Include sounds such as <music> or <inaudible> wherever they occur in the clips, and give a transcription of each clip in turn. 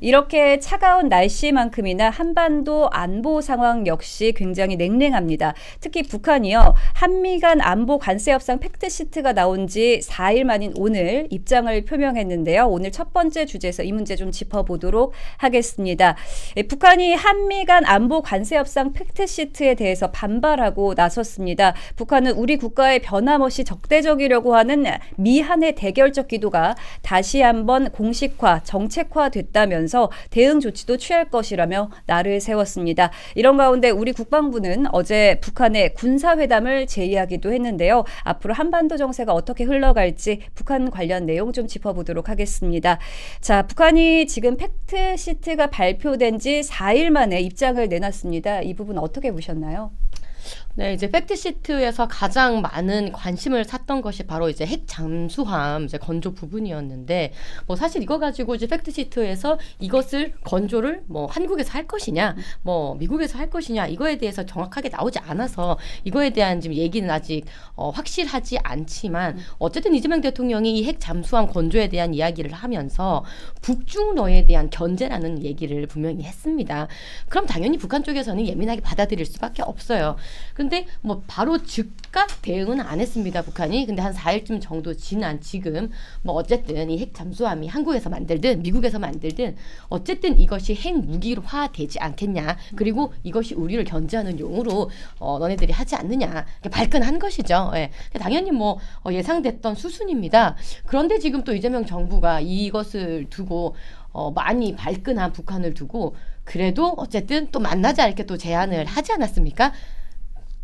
이렇게 차가운 날씨만큼이나 한반도 안보 상황 역시 굉장히 냉랭합니다. 특히 북한이요. 한미 간 안보 관세 협상 팩트 시트가 나온 지 4일 만인 오늘 입장을 표명했는데요. 오늘 첫 번째 주제에서 이 문제 좀 짚어보도록 하겠습니다. 예, 북한이 한미 간 안보 관세 협상 팩트 시트에 대해서 반발하고 나섰습니다. 북한은 우리 국가에 변함없이 적대적이려고 하는 미한의 대결적 기도가 다시 한번 공식화, 정책화됐다 면서 대응 조치도 취할 것이라며 날을 세웠습니다. 이런 가운데 우리 국방부는 어제 북한의 군사회담을 제의하기도 했는데요. 앞으로 한반도 정세가 어떻게 흘러갈지 북한 관련 내용 좀 짚어보도록 하겠습니다. 자, 북한이 지금 팩트 시트가 발표된 지 4일 만에 입장을 내놨습니다. 이 부분 어떻게 보셨나요? 네, 이제 팩트 시트에서 가장 많은 관심을 샀던 것이 바로 이제 핵 잠수함 이제 건조 부분이었는데 뭐 사실 이거 가지고 이제 팩트 시트에서 이것을 건조를 뭐 한국에서 할 것이냐, 뭐 미국에서 할 것이냐 이거에 대해서 정확하게 나오지 않아서 이거에 대한 지금 얘기는 아직 어, 확실하지 않지만 어쨌든 이재명 대통령이 이 핵 잠수함 건조에 대한 이야기를 하면서 북중러에 대한 견제라는 얘기를 분명히 했습니다. 그럼 당연히 북한 쪽에서는 예민하게 받아들일 수밖에 없어요. 근데 뭐 바로 즉각 대응은 안 했습니다. 북한이. 근데 한 4일쯤 정도 지난 지금 뭐 어쨌든 이 핵 잠수함이 한국에서 만들든 미국에서 만들든 어쨌든 이것이 핵 무기화 되지 않겠냐. 그리고 이것이 우리를 견제하는 용으로 어 너네들이 하지 않느냐. 이렇게 발끈한 것이죠. 예. 당연히 뭐 어, 예상됐던 수순입니다. 그런데 지금 또 이재명 정부가 이것을 두고 어, 많이 발끈한 북한을 두고 그래도 어쨌든 또 만나지 않게 또 제안을 하지 않았습니까?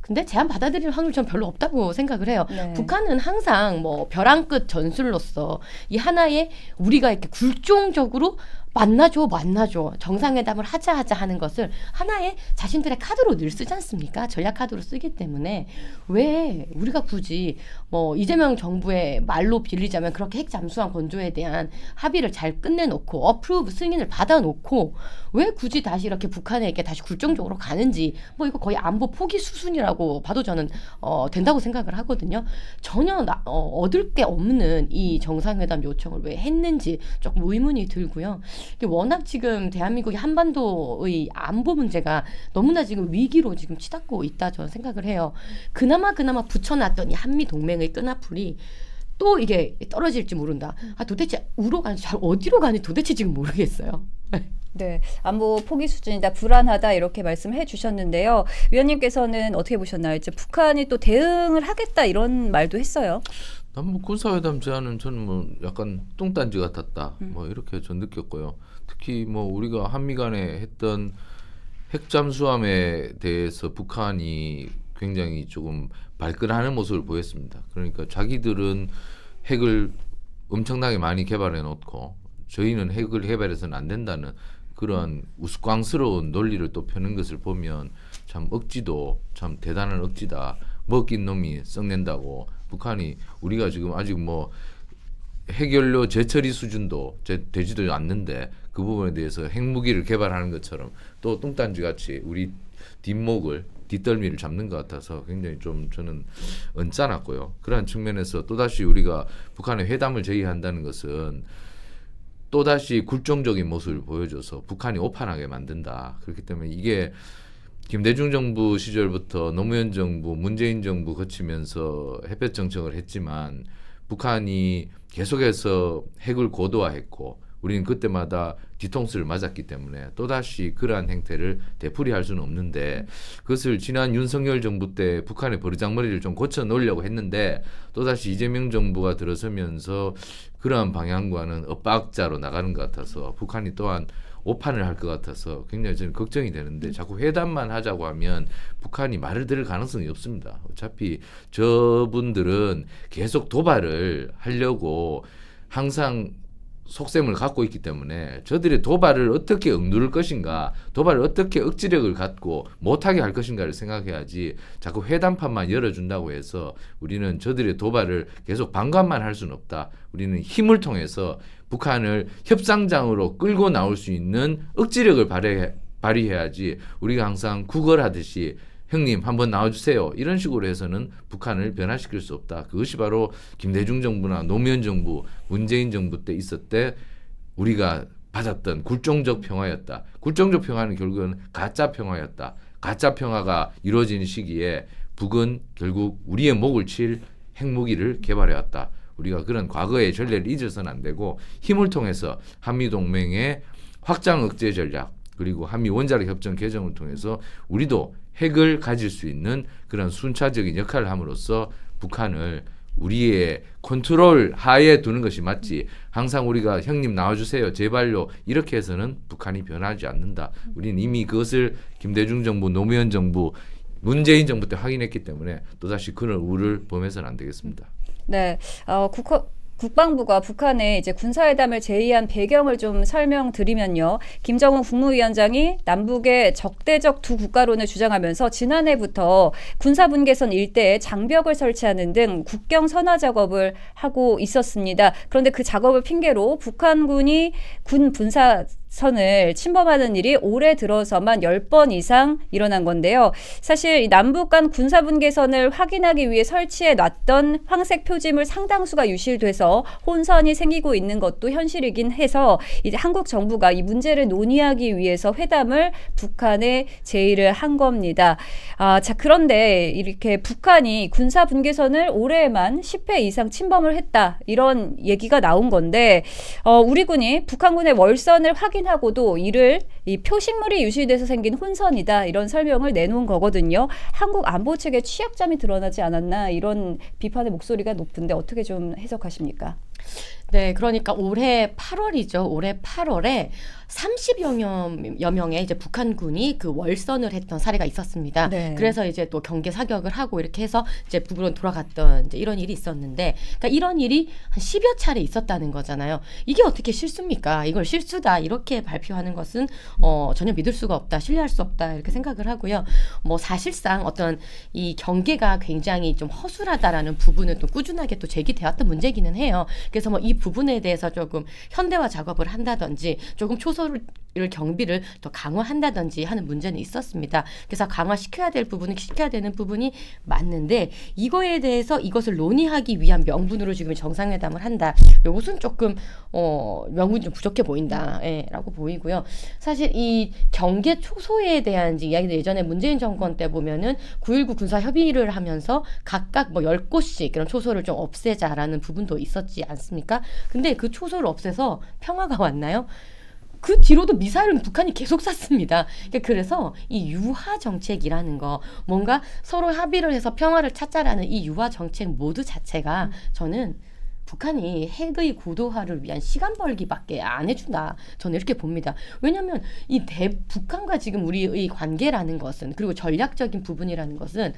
근데 제안 받아들일 확률 전 별로 없다고 생각을 해요. 네. 북한은 항상 뭐 벼랑 끝 전술로서 이 하나의 우리가 이렇게 굴종적으로 만나줘 만나줘 정상회담을 하자 하자 하는 것을 하나의 자신들의 카드로 늘 쓰지 않습니까? 전략 카드로 쓰기 때문에 왜 우리가 굳이 뭐 이재명 정부의 말로 빌리자면 그렇게 핵 잠수함 건조에 대한 합의를 잘 끝내놓고 어프로브 승인을 받아놓고 왜 굳이 다시 이렇게 북한에게 다시 굴종적으로 가는지 뭐 이거 거의 안보 포기 수순이라고 봐도 저는 어, 된다고 생각을 하거든요. 전혀 나, 어, 얻을 게 없는 이 정상회담 요청을 왜 했는지 조금 의문이 들고요. 워낙 지금 대한민국이 한반도의 안보 문제가 너무나 지금 위기로 지금 치닫고 있다 저는 생각을 해요. 그나마 그나마 붙여놨던 이 한미 동맹의 끈앞풀이 또 이게 떨어질지 모른다. 아 도대체 우로 가는지 잘 어디로 가는지 도대체 지금 모르겠어요. <laughs> 네, 안보 포기 수준이다, 불안하다 이렇게 말씀해 주셨는데요. 위원님께서는 어떻게 보셨나요? 이제 북한이 또 대응을 하겠다 이런 말도 했어요. 난뭐 군사회담 제안은 저는 뭐 약간 뚱딴지 같았다. 뭐 이렇게 전 느꼈고요. 특히 뭐 우리가 한미 간에 했던 핵 잠수함에 대해서 북한이 굉장히 조금 발끈하는 모습을 보였습니다. 그러니까 자기들은 핵을 엄청나게 많이 개발해 놓고 저희는 핵을 개발해서는 안 된다는 그런 우스꽝스러운 논리를 또 펴는 것을 보면 참 억지도 참 대단한 억지다. 먹긴 놈이 썩낸다고 북한이 우리가 지금 아직 뭐 해결료 재처리 수준도 제- 되지도 않는데 그 부분에 대해서 핵무기를 개발하는 것처럼 또 뚱딴지 같이 우리 뒷목을 뒷덜미를 잡는 것 같아서 굉장히 좀 저는 언짢았고요. 그러한 측면에서 또다시 우리가 북한의 회담을 제의한다는 것은 또다시 굴종적인 모습을 보여줘서 북한이 오판하게 만든다. 그렇기 때문에 이게 김대중 정부 시절부터 노무현 정부, 문재인 정부 거치면서 햇볕 정책을 했지만 북한이 계속해서 핵을 고도화했고 우리는 그때마다 뒤통수를 맞았기 때문에 또다시 그러한 행태를 되풀이할 수는 없는데 그것을 지난 윤석열 정부 때 북한의 버르장머리를 좀 고쳐 놓으려고 했는데 또다시 이재명 정부가 들어서면서 그러한 방향과는 엇박자로 나가는 것 같아서 북한이 또한 오판을 할 것 같아서 굉장히 저는 걱정이 되는데 자꾸 회담만 하자고 하면 북한이 말을 들을 가능성이 없습니다. 어차피 저분들은 계속 도발을 하려고 항상 속셈을 갖고 있기 때문에 저들의 도발을 어떻게 억누를 것인가, 도발을 어떻게 억지력을 갖고 못하게 할 것인가를 생각해야지 자꾸 회담판만 열어준다고 해서 우리는 저들의 도발을 계속 방관만 할 수는 없다. 우리는 힘을 통해서 북한을 협상장으로 끌고 나올 수 있는 억지력을 발휘해, 발휘해야지 우리가 항상 구걸하듯이 형님 한번 나와주세요 이런 식으로 해서는 북한을 변화시킬 수 없다. 그것이 바로 김대중 정부나 노무현 정부, 문재인 정부 때 있었대 우리가 받았던 굴종적 평화였다. 굴종적 평화는 결국은 가짜 평화였다. 가짜 평화가 이루어지는 시기에 북은 결국 우리의 목을 칠 핵무기를 개발해 왔다. 우리가 그런 과거의 전례를 잊어서는 안 되고 힘을 통해서 한미 동맹의 확장 억제 전략 그리고 한미 원자력 협정 개정을 통해서 우리도 핵을 가질 수 있는 그런 순차적인 역할을 함으로써 북한을 우리의 컨트롤 하에 두는 것이 맞지. 항상 우리가 형님 나와주세요, 제발요 이렇게 해서는 북한이 변하지 않는다. 우리는 이미 그것을 김대중 정부, 노무현 정부, 문재인 정부 때 확인했기 때문에 또 다시 그런 우를 범해서는 안 되겠습니다. 네, 어, 국허, 국방부가 북한에 이제 군사회담을 제의한 배경을 좀 설명드리면요. 김정은 국무위원장이 남북의 적대적 두 국가론을 주장하면서 지난해부터 군사분계선 일대에 장벽을 설치하는 등 국경 선화 작업을 하고 있었습니다. 그런데 그 작업을 핑계로 북한군이 군 분사 선을 침범하는 일이 올해 들어서만 10번 이상 일어난 건데요. 사실 이 남북 간 군사 분계선을 확인하기 위해 설치해 놨던 황색 표지물 상당수가 유실돼서 혼선이 생기고 있는 것도 현실이긴 해서 이제 한국 정부가 이 문제를 논의하기 위해서 회담을 북한에 제의를 한 겁니다. 아, 자, 그런데 이렇게 북한이 군사 분계선을 올해에만 10회 이상 침범을 했다. 이런 얘기가 나온 건데 어, 우리 군이 북한군의 월선을 확인 하고도 이를 이 표식물이 유실돼서 생긴 혼선이다 이런 설명을 내놓은 거거든요. 한국 안보 측의 취약점이 드러나지 않았나 이런 비판의 목소리가 높은데 어떻게 좀 해석하십니까? 네, 그러니까 올해 8월이죠. 올해 8월에 30여 여 명의 이제 북한군이 그 월선을 했던 사례가 있었습니다. 네. 그래서 이제 또 경계 사격을 하고 이렇게 해서 이제 북으로 돌아갔던 이제 이런 일이 있었는데, 그러니까 이런 일이 한 10여 차례 있었다는 거잖아요. 이게 어떻게 실수입니까? 이걸 실수다 이렇게 발표하는 것은 어, 전혀 믿을 수가 없다, 신뢰할 수 없다 이렇게 생각을 하고요. 뭐 사실상 어떤 이 경계가 굉장히 좀 허술하다라는 부분은 또 꾸준하게 또 제기되었던 문제기는 해요. 그래서 뭐 이 부분에 대해서 조금 현대화 작업을 한다든지 조금 초소를 경비를 더 강화한다든지 하는 문제는 있었습니다. 그래서 강화시켜야 될 부분은 시켜야 되는 부분이 맞는데 이거에 대해서 이것을 논의하기 위한 명분으로 지금 정상회담을 한다. 이것은 조금 어 명분이 좀 부족해 보인다라고 보이고요. 사실 이 경계 초소에 대한 이제 이야기들 예전에 문재인 정권 때 보면은 9.19 군사 협의를 하면서 각각 뭐 10곳씩 그런 초소를 좀 없애자라는 부분도 있었지 않습니까? 근데 그 초소를 없애서 평화가 왔나요? 그 뒤로도 미사일은 북한이 계속 쐈습니다. 그러니까 그래서 이 유화 정책이라는 거 뭔가 서로 합의를 해서 평화를 찾자라는 이 유화 정책 모두 자체가 저는 북한이 핵의 고도화를 위한 시간 벌기밖에 안 해준다. 저는 이렇게 봅니다. 왜냐하면 이 대, 북한과 지금 우리의 관계라는 것은 그리고 전략적인 부분이라는 것은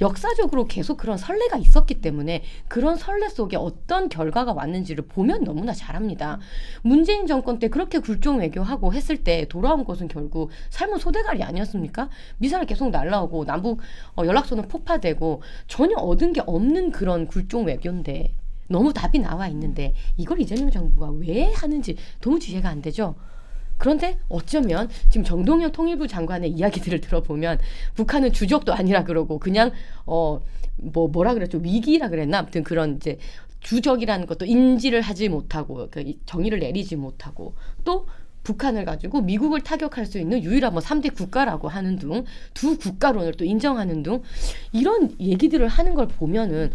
역사적으로 계속 그런 선례가 있었기 때문에 그런 선례 속에 어떤 결과가 왔는지를 보면 너무나 잘합니다. 문재인 정권 때 그렇게 굴종 외교하고 했을 때 돌아온 것은 결국 삶은 소대가리 아니었습니까? 미사일 계속 날라오고 남북 어, 연락선은 폭파되고 전혀 얻은 게 없는 그런 굴종 외교인데 너무 답이 나와 있는데 이걸 이재명 정부가 왜 하는지 도무지 이해가 안 되죠. 그런데 어쩌면 지금 정동영 통일부 장관의 이야기들을 들어보면 북한은 주적도 아니라 그러고 그냥 어 뭐 뭐라 그랬죠? 위기라 그랬나? 아무튼 그런 이제 주적이라는 것도 인지를 하지 못하고 그 정의를 내리지 못하고 또 북한을 가지고 미국을 타격할 수 있는 유일한 뭐 3대 국가라고 하는 등 두 국가론을 또 인정하는 등 이런 얘기들을 하는 걸 보면은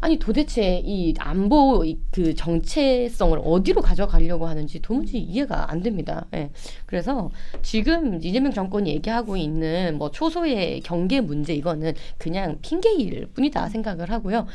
아니 도대체 이 안보 이그 정체성을 어디로 가져가려고 하는지 도무지 이해가 안 됩니다. 예. 그래서 지금 이재명 정권이 얘기하고 있는 뭐 초소의 경계 문제 이거는 그냥 핑계일 뿐이다 생각을 하고요.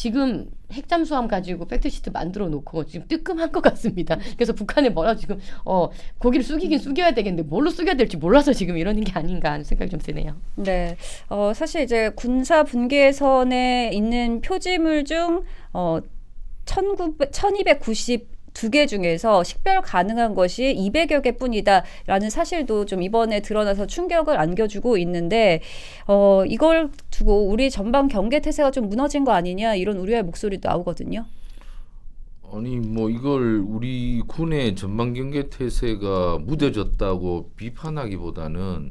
지금 핵잠수함 가지고 팩트시트 만들어 놓고 지금 뜨끔한 것 같습니다. 그래서 북한에 뭐라 지금 어 고기를 숙이긴 숙여야 되겠는데 뭘로 숙여야 될지 몰라서 지금 이러는 게 아닌가 하는 생각이 좀 드네요. 네, 어, 사실 이제 군사 분계선에 있는 표지물 중 어, 1900, 1292개 중에서 식별 가능한 것이 200여 개 뿐이다라는 사실도 좀 이번에 드러나서 충격을 안겨주고 있는데 어, 이걸 두고 우리 전방 경계 태세가 좀 무너진 거 아니냐 이런 우려의 목소리도 나오거든요. 아니 뭐 이걸 우리 군의 전방 경계 태세가 무뎌졌다고 비판하기보다는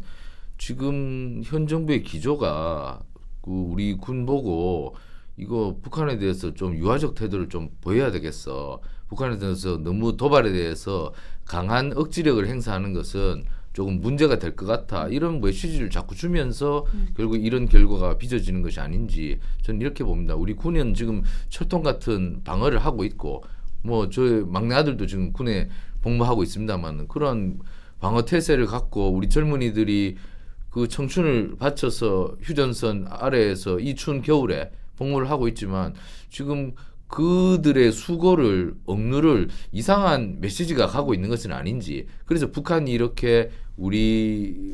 지금 현 정부의 기조가 그 우리 군 보고 이거 북한에 대해서 좀 유화적 태도를 좀 보여야 되겠어. 북한에 대해서 너무 도발에 대해서 강한 억지력을 행사하는 것은 조금 문제가 될 것 같아. 이런 메시지를 자꾸 주면서 결국 이런 결과가 빚어지는 것이 아닌지 저는 이렇게 봅니다. 우리 군은 지금 철통 같은 방어를 하고 있고 뭐 저희 막내 아들도 지금 군에 복무하고 있습니다만 그런 방어 태세를 갖고 우리 젊은이들이 그 청춘을 바쳐서 휴전선 아래에서 이 추운 겨울에 복무를 하고 있지만 지금 그들의 수고를 억누를 이상한 메시지가 가고 있는 것은 아닌지 그래서 북한이 이렇게 우리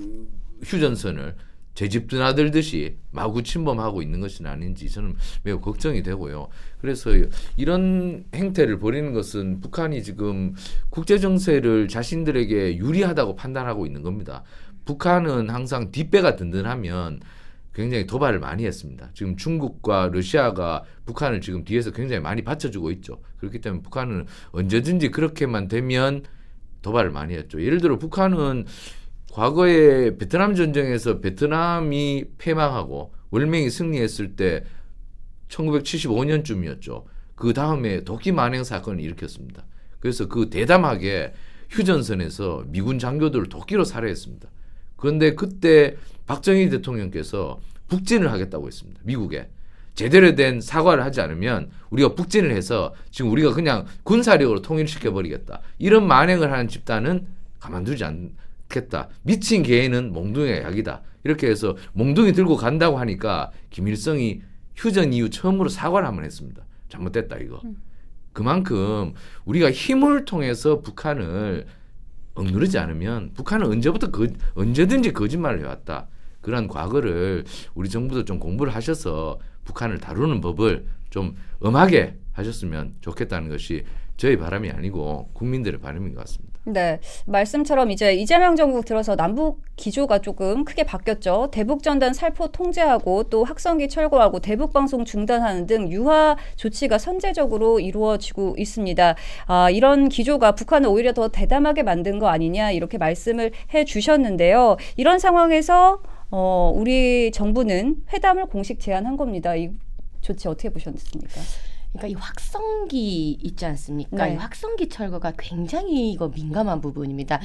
휴전선을 제집 드나들듯이 마구 침범하고 있는 것은 아닌지 저는 매우 걱정이 되고요. 그래서 이런 행태를 벌이는 것은 북한이 지금 국제 정세를 자신들에게 유리하다고 판단하고 있는 겁니다. 북한은 항상 뒷배가 든든하면 굉장히 도발을 많이 했습니다. 지금 중국과 러시아가 북한을 지금 뒤에서 굉장히 많이 받쳐주고 있죠. 그렇기 때문에 북한은 언제든지 그렇게만 되면 도발을 많이 했죠. 예를 들어 북한은 과거에 베트남 전쟁에서 베트남이 패망하고 월맹이 승리했을 때 1975년쯤이었죠. 그 다음에 도끼 만행 사건을 일으켰습니다. 그래서 그 대담하게 휴전선에서 미군 장교들을 도끼로 살해했습니다. 그런데 그때 박정희 대통령께서 북진을 하겠다고 했습니다. 미국에. 제대로 된 사과를 하지 않으면 우리가 북진을 해서 지금 우리가 그냥 군사력으로 통일시켜 버리겠다. 이런 만행을 하는 집단은 가만두지 않겠다. 미친 개는 몽둥이가 약이다. 이렇게 해서 몽둥이 들고 간다고 하니까 김일성이 휴전 이후 처음으로 사과를 한번 했습니다. 잘못됐다 이거. 그만큼 우리가 힘을 통해서 북한을 억누르지 않으면 북한은 언제부터 거, 언제든지 거짓말을 해왔다. 그런 과거를 우리 정부도 좀 공부를 하셔서 북한을 다루는 법을 좀 엄하게 하셨으면 좋겠다는 것이 저희 바람이 아니고 국민들의 바람인 것 같습니다. 네, 말씀처럼 이제 이재명 정부 들어서 남북 기조가 조금 크게 바뀌었죠. 대북 전단 살포 통제하고 또 확성기 철거하고 대북 방송 중단하는 등 유화 조치가 선제적으로 이루어지고 있습니다. 아, 이런 기조가 북한을 오히려 더 대담하게 만든 거 아니냐 이렇게 말씀을 해 주셨는데요. 이런 상황에서 어, 우리 정부는 회담을 공식 제안한 겁니다. 이 조치 어떻게 보셨습니까? 그러니까 이 확성기 있지 않습니까? 네. 이 확성기 철거가 굉장히 이거 민감한 부분입니다.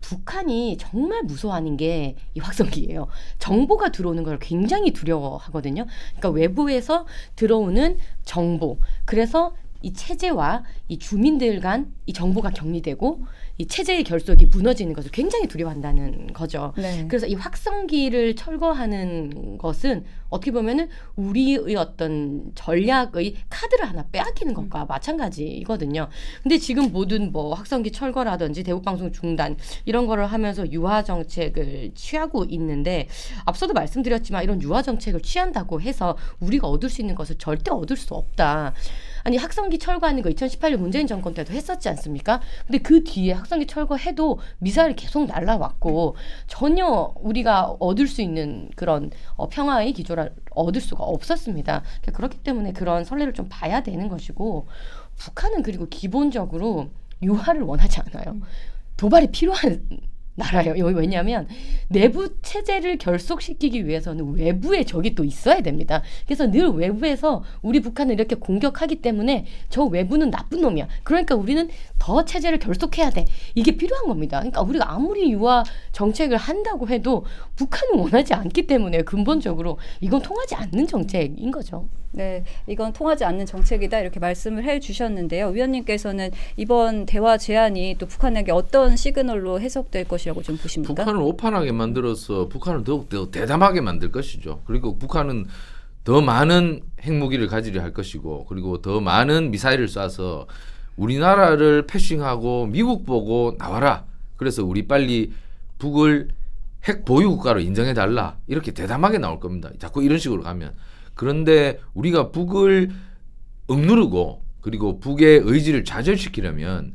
북한이 정말 무서워하는 게 이 확성기예요. 정보가 들어오는 걸 굉장히 두려워하거든요. 그러니까 외부에서 들어오는 정보. 그래서 이 체제와 이 주민들 간 이 정보가 격리되고 이 체제의 결속이 무너지는 것을 굉장히 두려워한다는 거죠. 네. 그래서 이 확성기를 철거하는 것은 어떻게 보면은 우리의 어떤 전략의 카드를 하나 빼앗기는 것과 마찬가지거든요. 근데 지금 모든 뭐 확성기 철거라든지 대북 방송 중단 이런 거를 하면서 유화 정책을 취하고 있는데 앞서도 말씀드렸지만 이런 유화 정책을 취한다고 해서 우리가 얻을 수 있는 것을 절대 얻을 수 없다. 아니 학성기 철거하는 거 2018년 문재인 정권 때도 했었지 않습니까? 근데 그 뒤에 학성기 철거해도 미사일이 계속 날라왔고 전혀 우리가 얻을 수 있는 그런 어, 평화의 기조를 얻을 수가 없었습니다. 그러니까 그렇기 때문에 그런 선례를 좀 봐야 되는 것이고 북한은 그리고 기본적으로 유화를 원하지 않아요. 도발이 필요한 나라예요. 이거 왜냐하면 내부 체제를 결속시키기 위해서는 외부의 적이 또 있어야 됩니다. 그래서 늘 외부에서 우리 북한을 이렇게 공격하기 때문에 저 외부는 나쁜 놈이야. 그러니까 우리는 더 체제를 결속해야 돼. 이게 필요한 겁니다. 그러니까 우리가 아무리 유화 정책을 한다고 해도 북한은 원하지 않기 때문에 근본적으로 이건 통하지 않는 정책인 거죠. 네, 이건 통하지 않는 정책이다 이렇게 말씀을 해 주셨는데요. 위원님께서는 이번 대화 제안이 또 북한에게 어떤 시그널로 해석될 것이라고 좀 보십니까? 북한을 오판하게 만들어서 북한을 더욱 더 대담하게 만들 것이죠. 그리고 북한은 더 많은 핵무기를 가지려 할 것이고 그리고 더 많은 미사일을 쏴서 우리나라를 패싱하고 미국 보고 나와라. 그래서 우리 빨리 북을 핵 보유 국가로 인정해 달라. 이렇게 대담하게 나올 겁니다. 자꾸 이런 식으로 가면. 그런데 우리가 북을 억누르고 그리고 북의 의지를 좌절시키려면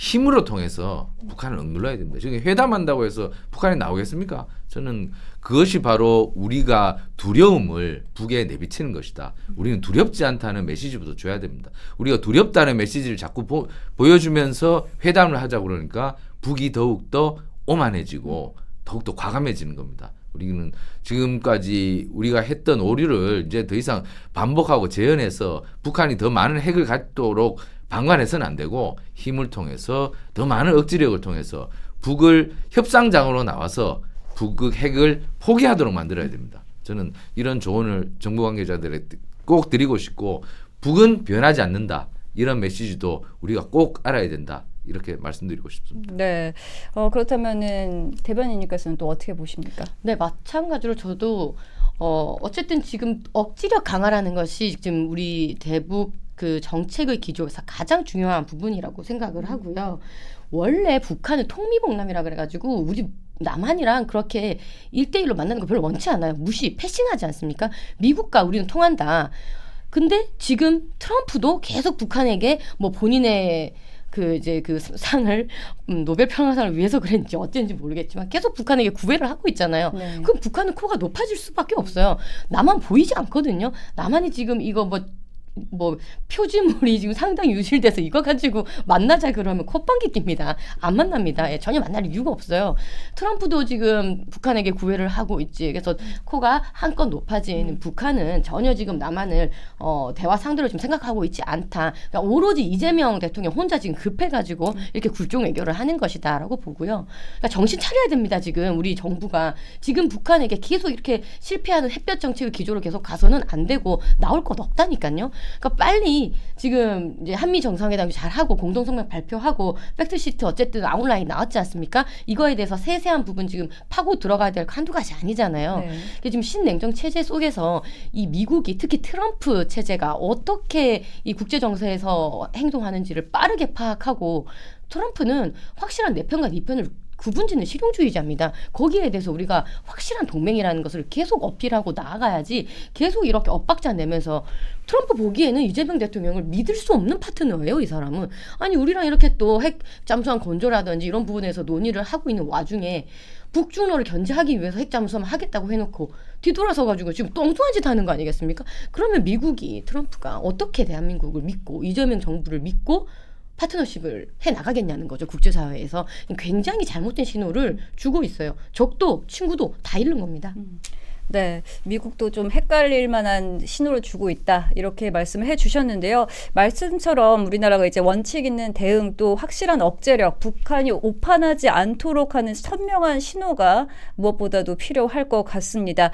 힘으로 통해서 북한을 억눌러야 됩니다. 지금 회담한다고 해서 북한이 나오겠습니까? 저는 그것이 바로 우리가 두려움을 북에 내비치는 것이다. 우리는 두렵지 않다는 메시지부터 줘야 됩니다. 우리가 두렵다는 메시지를 자꾸 보, 보여주면서 회담을 하자고 그러니까 북이 더욱더 오만해지고 더욱더 과감해지는 겁니다. 우리는 지금까지 우리가 했던 오류를 이제 더 이상 반복하고 재현해서 북한이 더 많은 핵을 갖도록 방관해서는 안 되고 힘을 통해서 더 많은 억지력을 통해서 북을 협상장으로 나와서 북의 핵을 포기하도록 만들어야 됩니다. 저는 이런 조언을 정부 관계자들에게 꼭 드리고 싶고 북은 변하지 않는다. 이런 메시지도 우리가 꼭 알아야 된다. 이렇게 말씀드리고 싶습니다. 네. 어, 그렇다면은 대변인님께서는 또 어떻게 보십니까? 네, 마찬가지로 저도 어 어쨌든 지금 억지력 강화라는 것이 지금 우리 대북 그 정책의 기조에서 가장 중요한 부분이라고 생각을 하고요. 원래 북한은 통미봉남이라 그래가지고 우리 남한이랑 그렇게 일대일로 만나는 거 별로 원치 않아요. 무시, 패싱하지 않습니까? 미국과 우리는 통한다. 근데 지금 트럼프도 계속 북한에게 뭐 본인의 그 이제 그 상을 음, 노벨 평화상을 위해서 그랬는지 어쩐지 모르겠지만 계속 북한에게 구애를 하고 있잖아요. 네. 그럼 북한은 코가 높아질 수밖에 없어요. 나만 보이지 않거든요. 나만이 지금 이거 뭐. 뭐 표지물이 지금 상당히 유실돼서 이거 가지고 만나자 그러면 콧방귀 낍니다. 안 만납니다. 예, 전혀 만날 이유가 없어요. 트럼프도 지금 북한에게 구애를 하고 있지. 그래서 코가 한껏 높아진 북한은 전혀 지금 남한을 어, 대화 상대로 지금 생각하고 있지 않다. 그러니까 오로지 이재명 대통령 혼자 지금 급해가지고 이렇게 굴종 외교를 하는 것이다라고 보고요. 그러니까 정신 차려야 됩니다. 지금 우리 정부가 지금 북한에게 계속 이렇게 실패하는 햇볕 정책의 기조로 계속 가서는 안 되고 나올 것 없다니까요. 그러니까 빨리 지금 이제 한미 정상회담 잘 하고 공동 성명 발표하고 팩트 시트 어쨌든 아웃라인 나왔지 않습니까? 이거에 대해서 세세한 부분 지금 파고 들어가야 될 한두 가지 아니잖아요. 네. 이게 지금 신냉정 체제 속에서 이 미국이 특히 트럼프 체제가 어떻게 이 국제 정세에서 행동하는지를 빠르게 파악하고 트럼프는 확실한 내 편과 네 편을 구분짓는 실용주의자입니다. 거기에 대해서 우리가 확실한 동맹이라는 것을 계속 어필하고 나아가야지 계속 이렇게 엇박자 내면서 트럼프 보기에는 이재명 대통령을 믿을 수 없는 파트너예요, 이 사람은. 아니, 우리랑 이렇게 또 핵 잠수함 건조라든지 이런 부분에서 논의를 하고 있는 와중에 북중로를 견제하기 위해서 핵 잠수함 하겠다고 해놓고 뒤돌아서 가지고 지금 똥뚱한 짓 하는 거 아니겠습니까? 그러면 미국이 트럼프가 어떻게 대한민국을 믿고 이재명 정부를 믿고 파트너십을 해 나가겠냐는 거죠 국제사회에서 굉장히 잘못된 신호를 주고 있어요 적도 친구도 다 잃는 겁니다. 네, 미국도 좀 헷갈릴 만한 신호를 주고 있다 이렇게 말씀을 해주셨는데요. 말씀처럼 우리나라가 이제 원칙 있는 대응 또 확실한 억제력, 북한이 오판하지 않도록 하는 선명한 신호가 무엇보다도 필요할 것 같습니다.